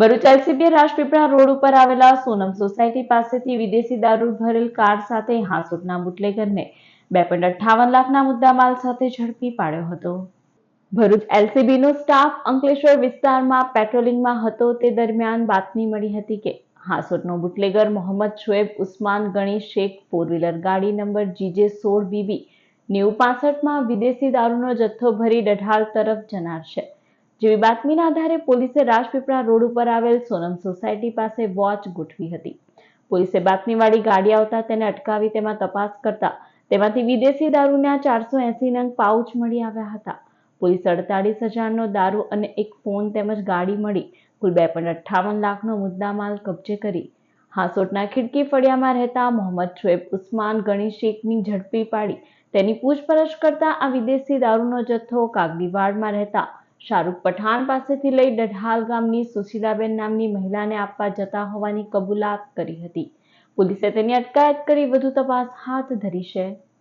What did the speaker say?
Bharuch એલસીબીએ Rajpipla road ઉપર આવેલા Sonam society પાસેથી વિદેશી દારૂ ભરેલ કાર સાથે હાંસોટના બુટલેગરને બે પોઈન્ટ અઠ્ઠાવન લાખના મુદ્દામાલ સાથે ઝડપી પાડ્યો હતો. ભરૂચ એલસીબીનો સ્ટાફ અંકલેશ્વર વિસ્તારમાં પેટ્રોલિંગમાં હતો. તે દરમિયાન બાતમી મળી હતી કે હાંસોટનો bootlegger Mohammed Shoaib Usman Gani Shaikh four wheeler ગાડી નંબર જીજે સોળ બીબી નેવું પાસઠમાં વિદેશી દારૂનો જથ્થો ભરી ડઢાલ તરફ જનાર છે. જેવી બાતમીના આધારે પોલીસે રાજપીપળા રોડ ઉપર આવેલ સોનમ સોસાયટી પાસે વોચ ગોઠવી હતી. પોલીસે બાતમીવાળી ગાડી આવતા તેને અટકાવી તેમાં તપાસ કરતા તેમાંથી વિદેશી દારૂના ચારસો એસી નંગ પાઉચ મળી આવ્યા હતા. પોલીસ અડતાલીસ હજારનો દારૂ અને એક ફોન તેમજ ગાડી મળી, કુલ બે પોઈન્ટ અઠ્ઠાવન લાખનો મુદ્દામાલ કબજે કરી. હાંસોટના ખીડકી ફળિયામાં રહેતા મોહમ્મદ શોએબ ઉસ્માન ગણી શેખની ઝડપી પાડી. તેની પૂછપરછ કરતા આ વિદેશી દારૂનો જથ્થો કાગડીવાડમાં રહેતા શાહરૂખ પઠાણ પાસેથી લઈ ડઢાલ ગામની સુશીલાબેન નામની મહિલાને આપવા જતા હોવાની કબૂલાત કરી હતી. પોલીસે તેની અટકાયત કરી વધુ તપાસ હાથ ધરી છે.